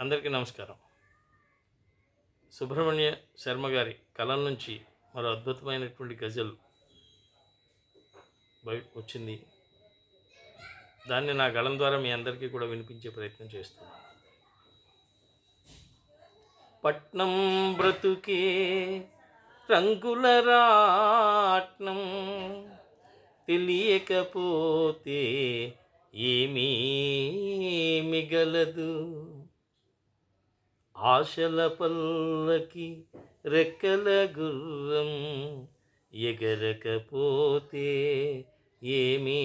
అందరికీ నమస్కారం. సుబ్రహ్మణ్య శర్మ గారి కలం నుంచి మరో అద్భుతమైనటువంటి గజల్ బయట వచ్చింది. దాన్ని నా గళం ద్వారా మీ అందరికీ కూడా వినిపించే ప్రయత్నం చేస్తున్నాను. పట్నం బ్రతుకే రంగుల రాట్నం తెలియకపోతే ఏమీ మిగలదు. ఆశల పల్లకి రెక్కల గుర్రం ఎగరకపోతే ఏమీ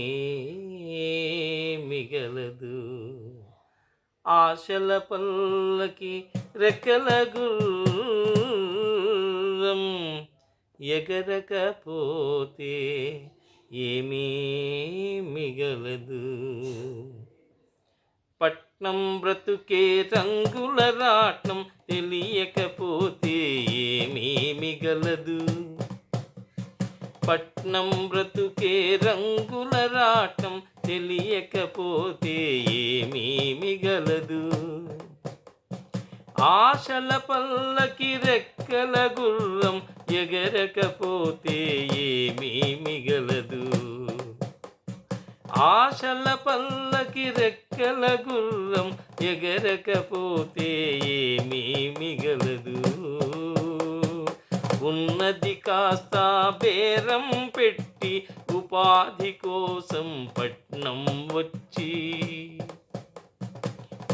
మిగలదు. ఆశల పల్లకి రెక్కల గుర్రం ఎగరకపోతే ఏమీ మిగలదు. రాట్నం బ్రతుకే రంగుల రాట్నం తెలియకపోతే ఏమీ మిగలదు. పట్నం బ్రతుకే రంగుల రాట్నం తెలియకపోతే ఏమీ మిగలదు. ఆశల పల్లకి రెక్కల గుర్రం ఎగరకపోతే ఏమీ మిగలదు. ఆశల పల్లకి రెక్కల గుర్రం ఎగరకపోతే ఏమీ మిగలదు. ఉన్నది కాస్త బేరం పెట్టి ఉపాధి కోసం పట్నం వచ్చి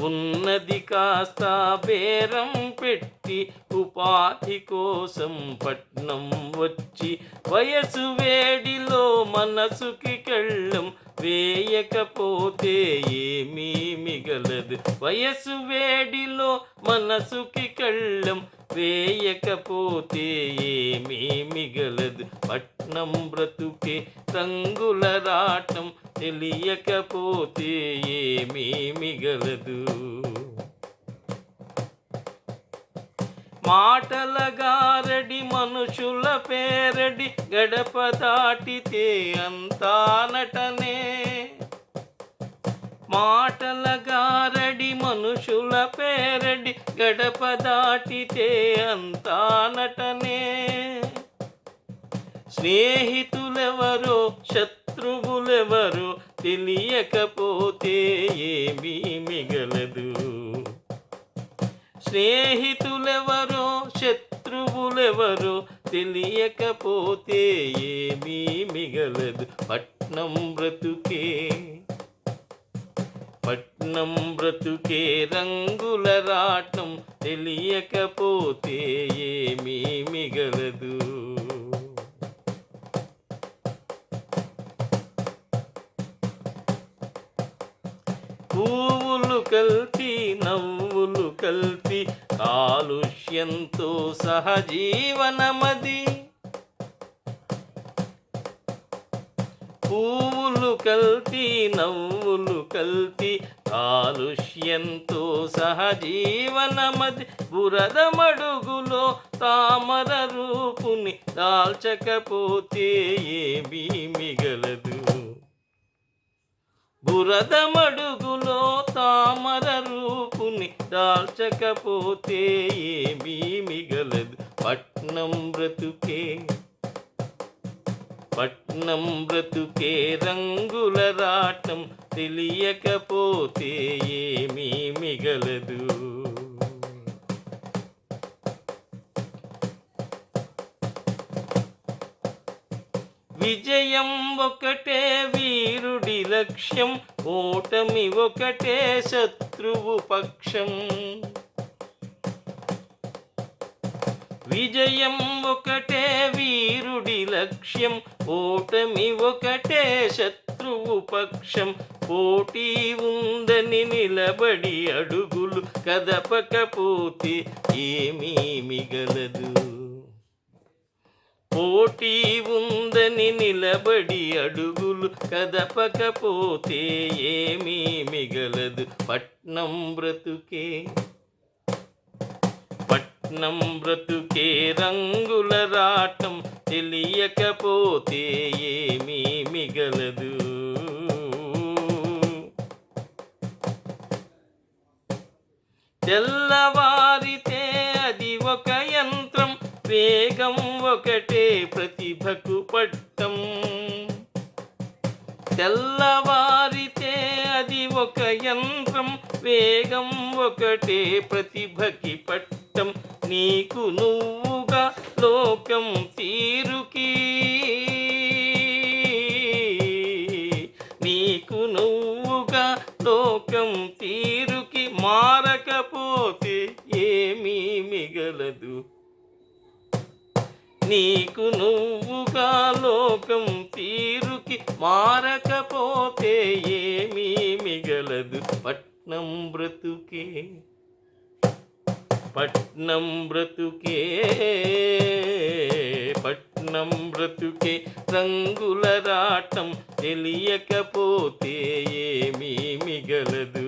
ఉన్నది కాస్త బేరం పెట్టి ఉపాధి కోసం పట్నం వచ్చి వయసు వేడిలో మనసుకి కళ్ళం వేయకపోతే ఏమీ మిగలదు. వయసు వేడిలో మనసుకి కళ్ళం వేయకపోతే ఏమీ మిగలదు. పట్నం బ్రతుకే రంగుల రాటం తెలియకపోతే ఏమీ మిగలదు. మాటల గారడి మనుషుల పేరడి గడప దాటితే అంతా నటనే. మాటల గారడి మనుషుల పేరడి గడప దాటితే అంతా నటనే. స్నేహితులెవరో శత్రువులెవరో తెలియకపోతే ఏమీ మిగలదు. స్నేహితులెవరో శత్రువులెవరో తెలియకపోతే ఏమీ మిగలదు. పట్నం బ్రతుకే పట్నం బ్రతుకే రంగుల రాటం తెలియకపోతే ఏమీ మిగలదు. పువ్వులు కల్తీ నవ్వులు కల్పి కాలుష్యంతో సహజీవనమది. పువ్వులు కల్తీ నవ్వులు కల్పి కాలుష్యంతో సహజీవనమది. బురద మడుగులో తామర రూపుని దాల్చకపోతే ఏమీ మిగలదు. బురద మడుగులో తామర రూపుని దాల్చకపోతే ఏమీ మిగలదు. పట్నం బ్రతుకే పట్నం బ్రతుకే రంగుల రాటం తెలియకపోతే ఏమీ మిగలదు. విజయం ఒకటే వీరుడి లక్ష్యం. ఓటమి ఒకటే శత్రువు పక్షం. విజయం ఒకటే వీరుడి లక్ష్యం. ఓటమి ఒకటే శత్రువు పక్షం. పోటీ ఉందని నిలబడి అడుగులు కదపకపోతే ఏమీ మిగలదు. పోటీ ఉందని నిలబడి అడుగులు కదపకపోతే ఏమీ మిగలదు. పట్నం బ్రతుకే పట్నం బ్రతుకే రంగుల రాటం తెలియకపోతే ఏమీ మిగలదు. తెల్లవారితే అది ఒక యంత్రం వేగం ఒక ప్రతిభకు పట్టం. తెల్లవారితే అది ఒక యంత్రం వేగం ఒకటే ప్రతిభకి పట్టం. నీకు నువ్వుగా లోకం తీరుకి. నీకు నువ్వుగా లోకం తీరుకి మారకపోతే ఏమీ మిగలదు. నీకు నువ్వు లోకం తీరుకి మారకపోతే ఏమీ మిగలదు. పట్నం బ్రతుకే పట్నం బ్రతుకే పట్నం బ్రతుకే. రంగుల రాటం తెలియకపోతే ఏమీ మిగలదు.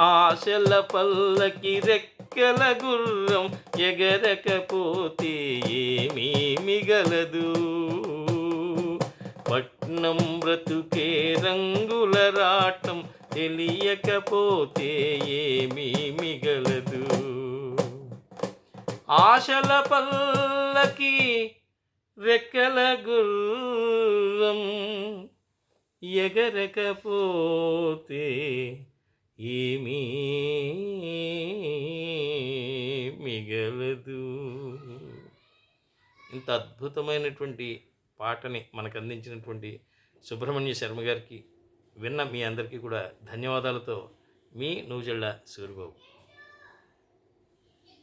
ఆశల పల్లకి రెక్కల గుర్రం ఎగరకపోతే ఏ గలదు పట్నం బ్రతుకే రంగుల రాటం తెలియకపోతే ఏమీ మిగలదు. ఆశల పల్లకి రెక్కల గుర్రం ఎగరకపోతే ఏమీ మిగలదు. ఇంత అద్భుతమైనటువంటి పాటని మనకు అందించినటువంటి సుబ్రహ్మణ్య శర్మ గారికి విన్న మీ అందరికీ కూడా ధన్యవాదాలతో మీ నూజెళ్ళ సూరిబాబు.